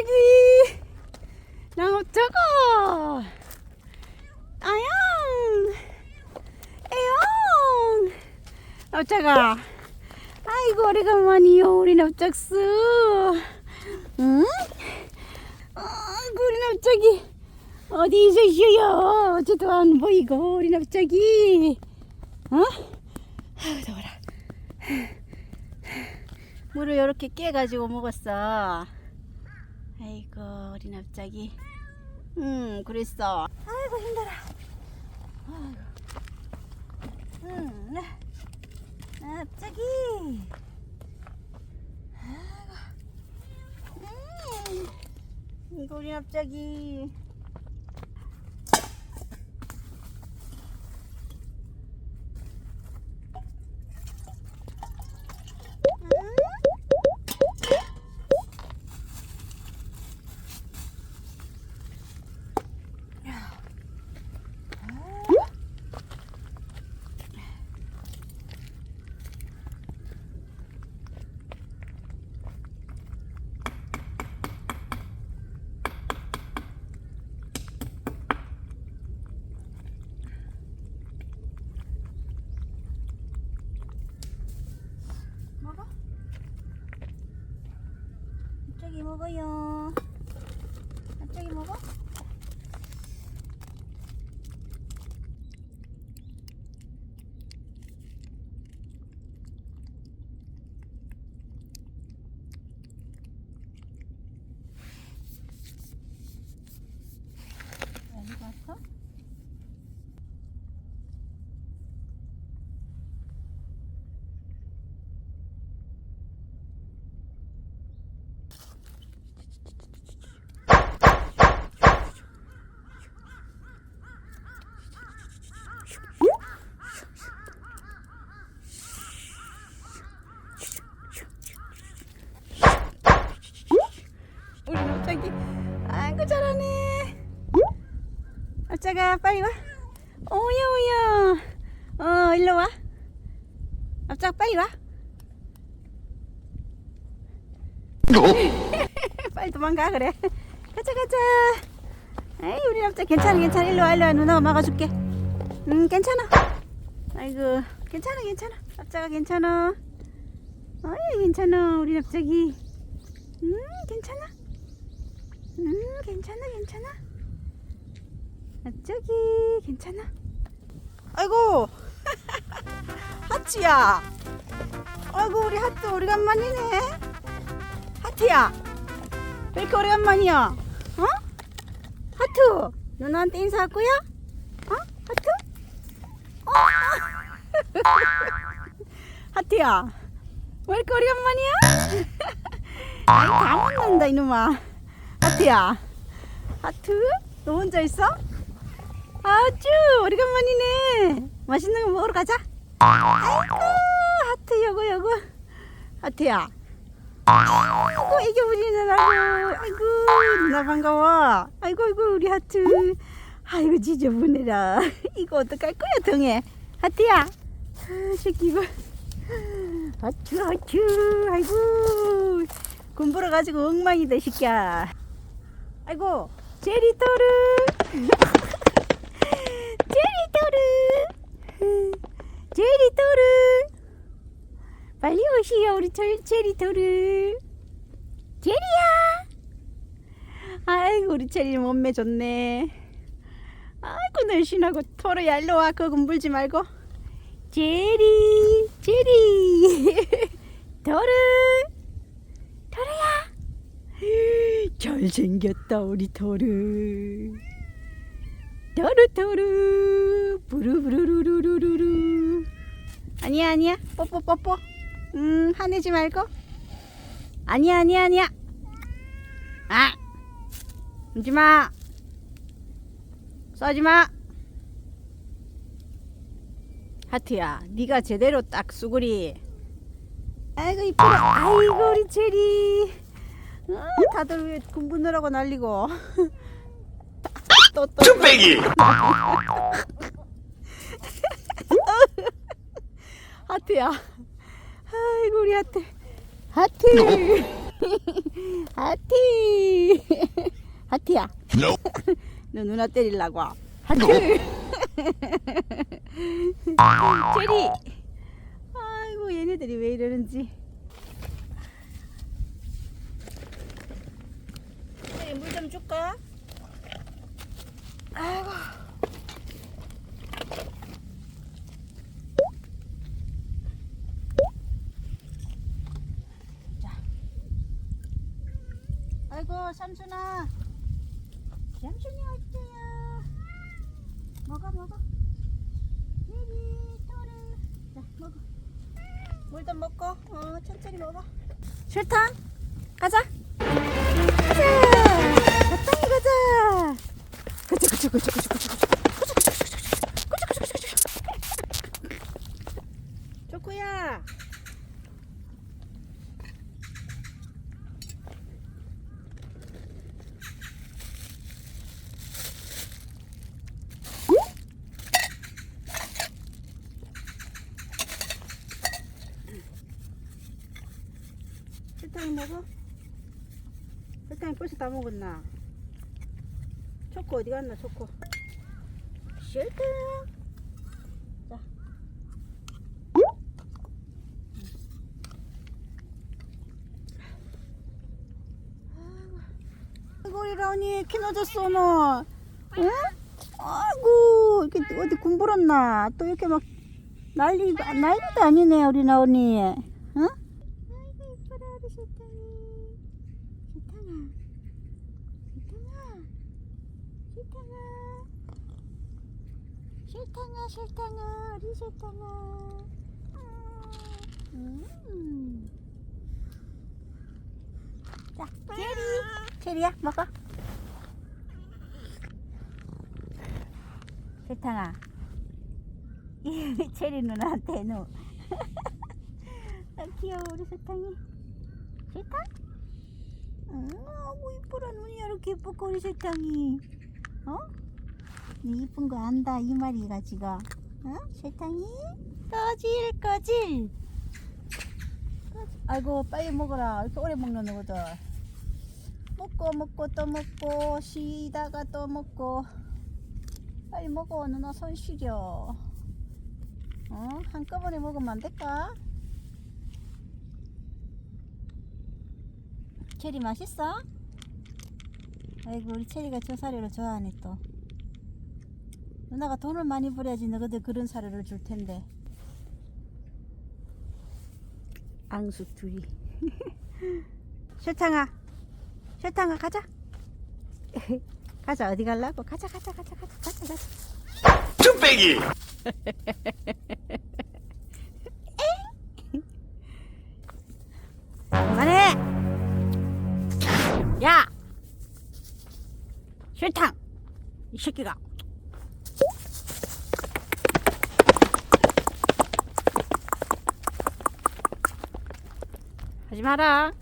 납작이 납작아 아양 에용 납작아 아이고 오래간만이요 우리 납작수 응? 아이고 우리 납작이. 어디 있으셔요 어제도 안 보이고 우리 납작이. 어? 아우 더워라. 물을 이렇게 깨가지고 먹었어. 아이고 우리 납작이. 응 그랬어. 아이고 힘들어. 아이고. 응 나- 납작이. 아이고. 음. 이거 우리 납작이. 먹어? 갑자기 먹어요. 갑자기 먹어? 어디 갔어? 앞자가 빨리 와. 오야 오야. 어 일로 와. 앞자가 빨리 와. 빨리 도망가 그래. 가자 가자. 에이 우리 앞자 괜찮아 괜찮아. 일로 와 일로 와. 누나가 막아줄게. 음 괜찮아. 아이고 괜찮아 괜찮아. 앞자가 괜찮아. 어이 괜찮아 우리 앞자기. 음 괜찮아? 음 괜찮아 괜찮아 앞자기 괜찮아 아이고 하트야 아이고 우리 하트 오래간만이네 하트야 왜 이렇게 오래간만이야 어? 하트 누나한테 인사할 거야? 어? 하트? 어? 하트야 왜 이렇게 오래간만이야? 아이 다 먹는다 이놈아 하트야 하트? 너 혼자 있어? 아주 오래간만이네. 맛있는 거 먹으러 가자. 아이고 하트 요거 요거. 하트야. 아이고 이게 우리 누나고. 아이고 누나 반가워. 아이고 아이고 우리 하트. 아이고 지저분해라. 이거 어떡할 거야 등에 하트야. 아, 새끼 이거. 하트 하트 아이고 군보러 가지고 엉망이다 이 새끼야. 아이고 제리토르 제리토르 오시오 우리 저, 제리토르. 제리야! 아이고 우리 제리 몸매 좋네. 아이고 날씬하고 토르야 일로와 그거 물지 말고. 제리 제리. 토르! 토르야! 잘생겼다 우리 토르. 토르 토르. 부르부르르르르르 아니야 아니야. 뽀뽀 뽀뽀 음 화내지 말고. 아니야 아니야 아니야. 아 울지마. 쏘지마. 하트야 네가 제대로 딱 수구리. 아이고 이쁘다. 아이고 우리 체리. 어, 다들 왜 군분느라고 난리고. 또, 또, 또. 쭈빼기! 하트야. 아이고 우리 하트. 하트. 하트. 하트야. 너 누나 때리려고. 하트. 체리. 아이고 얘네들이 왜 이러는지. 체리 물좀 줄까? 아이고. 자. 아이고 삼순아. 삼순이 어때요? 먹어 먹어. 베리 토르. 자 먹어. 물좀 먹고 어 천천히 먹어. 설탕 가자. 가자. 적당히 가자. 그치 그치 그치 그치 그치 조코야. 설탕이 먹어? 설탕이 벌써 다 먹었나? 초코 어디 갔나 초코? 설탕. 자. 아이고 우리 라온이 키 늦었어 너. 응? 아이고 이렇게 어디 군불었나? 또 이렇게 막 난리 난리도 아니네 우리 라온이. 이뻐라 우리 설탕이. 설탕아. 설탕아. 설탕아. 설탕아 설탕아 우리 설탕아. 음. 자 체리 체리야 먹어. 설탕아. 이 체리 누나한테 너. 아, 귀여워 우리 설탕이. 설탕? 음, 아이고 이쁘라 눈이 이렇게 예쁘고 우리 설탕이. 어? 네 이쁜 거 안다 이 말이가 지금. 어? 꺼질 꺼질. 꺼질. 아이고 빨리 먹어라. 이렇게 오래 먹는 거거든. 먹고 먹고 또 먹고 쉬다가 또 먹고. 빨리 먹어 누나 손 시려. 어? 한꺼번에 먹으면 안 될까? 체리 맛있어? 아이고 우리 체리가 저 사료를 좋아하네 또. 누나가 돈을 많이 벌어야지 너희들 그런 사료를 줄 텐데. 앙숙 둘이 설탕아. 설탕아 가자. 가자 어디 갈라고? 가자 가자 가자 가자 가자 가자. 뚝배기. 새끼가. 하지 마라